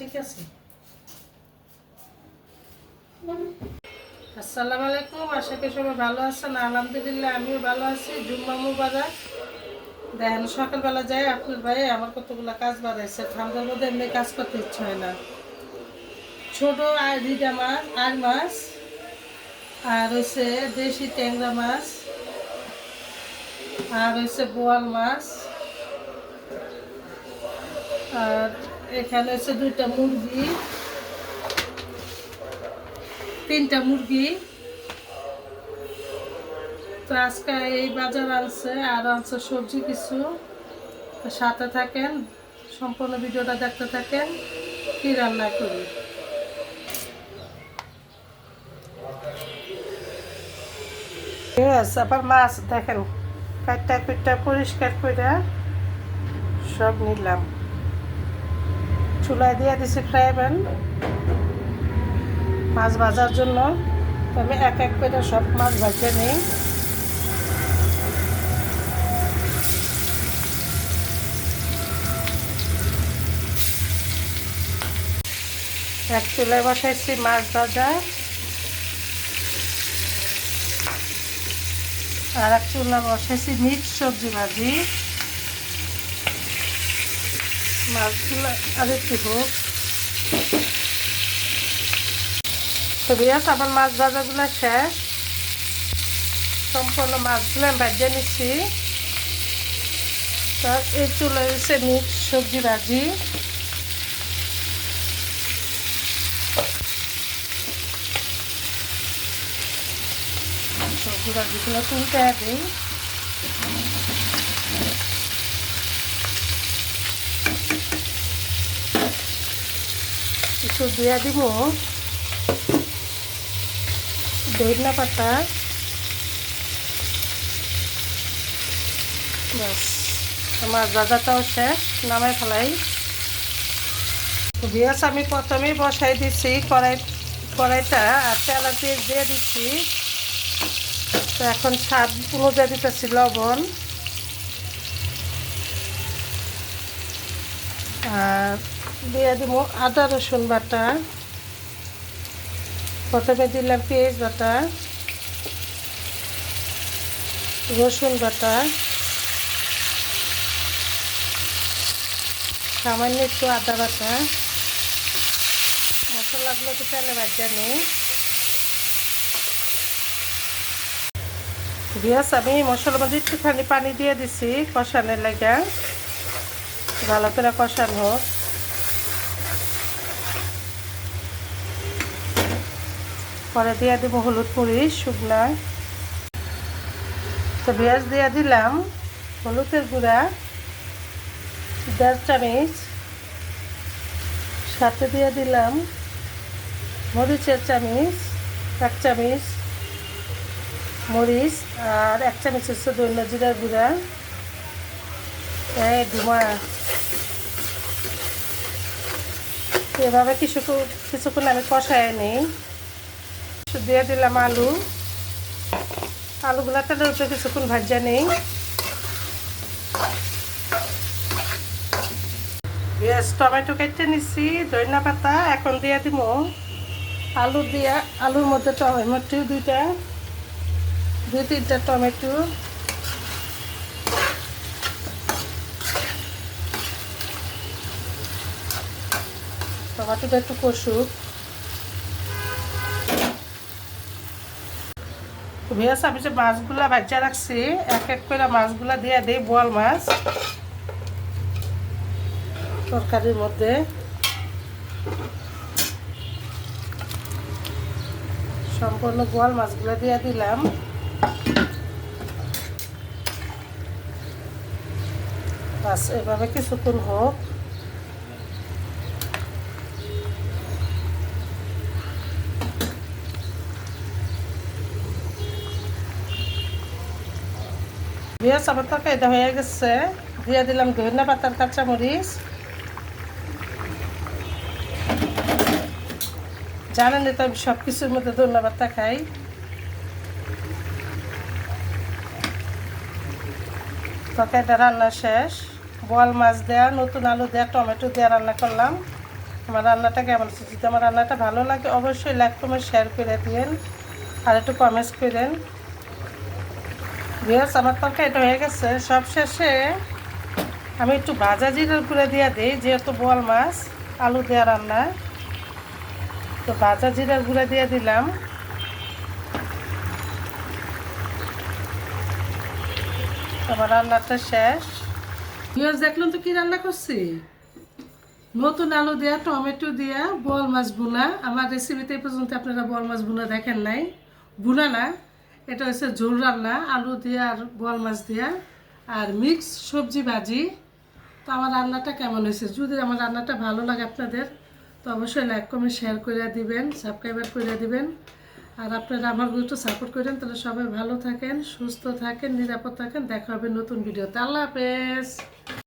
ঠিক আছে? আসসালামু আলাইকুম, আশা করি সবাই ভালো আছেন। আলহামদুলিল্লাহ, আমিও ভালো আছি। জুম্মা মুবারক। দেখেন, সকালবেলা যাই, আপনার ভাই আমার কতগুলো কাজ বাড়াইছে। ঠান্ডার মধ্যে এমনি কাজ করতে ইচ্ছে হয় না। ছোট আর রিডা মাছ আর মাছ, আর হচ্ছে দেশি ট্যাংরা মাছ, আর হচ্ছে বোয়াল মাছ, আর এখানে হচ্ছে দুইটা মুরগি, তিনটা মুরগি। তো আজকে এই বাজার আনছে আর আনছে সবজি কিছু। সাথে থাকেন, সম্পূর্ণ ভিডিওটা দেখতে থাকেন, কি রান্না করি? আবার মাছ দেখেন। কাটটা কুটটা পরিষ্কার করে সব নিলাম। চুলায় দিয়ে দিছি ফ্রাই প্যান মাছ ভাজার জন্য আমি এক এক করে সব মাছ ভাজে নিই। এক চুলায় বসাইছি মাছ ভাজা। আর এক চুলা বসাইছি মিক্স সবজি ভাজি। মাছগুলো আর একটু হোক। তো বিয়াস, আমার মাছ ভাজাগুলো শেষ। সম্পূর্ণ মাছগুলো আমি ভাজিয়ে নিচ্ছি। তো এই চুলা হচ্ছে মিক্স সবজি ভাজি। সবজি ভাজিগুলো তুলতে দিই একটু দিয়ে দিব। ধনিয়া পাতা। বাস আমার দাদাটাও শেষ, নামাই ফেলাই। বিয়াস আমি প্রথমেই বসাই দিচ্ছি কড়াই কড়াইটা আর তেলা দিয়ে দিয়ে দিচ্ছি। তো এখন স্বাদ অনুযায়ী দিতেছি লবণ। আর দিয়ে দিব আদা রসুন বাটা। প্রথমে দিলাম পেঁয়াজ বাটা, রসুন বাটা। সামান্য একটু আদা বাটা। মশলাগুলো তো তেলে ভাজা নেই। বিয়াস, আমি মশলার মধ্যে একটুখানি পানি দিয়ে দিছি কষানোর লাগা। ভালো করে কষানো হোক। পরে দিয়ে দেবো হলুদ মুড়ি শুকনা। তো পেঁয়াজ দিয়ে দিলাম, হলুদের গুঁড়া, দেড় চামচ। সাথে দিয়ে দিলাম মরিচের চামচ, এক চামচ মরিচ আর এক চামচ হচ্ছে দৈন্য জিরার গুঁড়া। এই ধুমা এভাবে কিছু কিছুক্ষণ আমি কষায় নিই। দিয়ে দিলাম আলু। আলুগুলা তেলের উপরে কিছুক্ষণ ভাজা নেই। টমেটো কেটে নিচ্ছি ধনিয়া পাতা, এখন দিয়ে দিব আলু দিয়া, আলুর মধ্যে টমেটো দুইটা, দুই তিনটা টমেটো। টমেটোটা একটু কষুক। ভেস আমি যে মাছগুলা বাচ্চা রাখছি, এক এক করে মাছগুলা দিয়ে দিই, বোয়াল মাছ। তরকারির মধ্যে। সম্পূর্ণ বোয়াল মাছগুলা দিয়ে দিলাম। বাস, এভাবে কিছুক্ষণ হোক। পেঁয়াজ আমার তরকারিটা হয়ে গেছে। দিয়ে দিলাম ধনিয়া পাতার কাঁচামরিচ জানেন তো আমি সব কিছুর মধ্যে ধনিয়া খাই? তরকারিটা রান্না শেষ। বোয়াল মাছ দেয়া নতুন আলু দেয়া টমেটো দেয়া রান্না করলাম আমার রান্নাটা কেমন হচ্ছে যদি আমার রান্নাটা ভালো লাগে অবশ্যই লাইক কমেন্ট শেয়ার করে দিন আর একটু কমেন্টস করেন বিয়াস আমার তরকারিটা হয়ে গেছে। সব শেষে আমি একটু ভাজা জিরার গুঁড়া দিয়ে দিই, যেহেতু বোয়াল মাছ, আলু দেওয়া রান্না। তো ভাজা জিরার গুঁড়া দিয়ে দিলাম। আমার রান্নাটা শেষ। বিয়াস দেখলাম তো কি রান্না করছি? নতুন আলু দেওয়া টমেটো দেওয়া বল মাছ বোনা আমার রেসিপিতে পর্যন্ত আপনারা বল মাছ বোনা দেখেন নাই। বোনা না। এটা হচ্ছে ঝোল রান্না, আলু দিয়ে আর বল মাছ দিয়া। আর মিক্স সবজি, ভাজি। তো আমার রান্নাটা কেমন হয়েছে? যদি আমার রান্নাটা ভালো লাগে আপনাদের, তো অবশ্যই লাইক কমেন্ট শেয়ার করে দিবেন সাবস্ক্রাইবার করে দিবেন। আর আপনারা আমার একটু সাপোর্ট করেন, তাহলে সবাই ভালো থাকেন, সুস্থ থাকেন, নিরাপদ থাকেন। দেখা হবে নতুন ভিডিওতে আল্লাহ হাফেজ।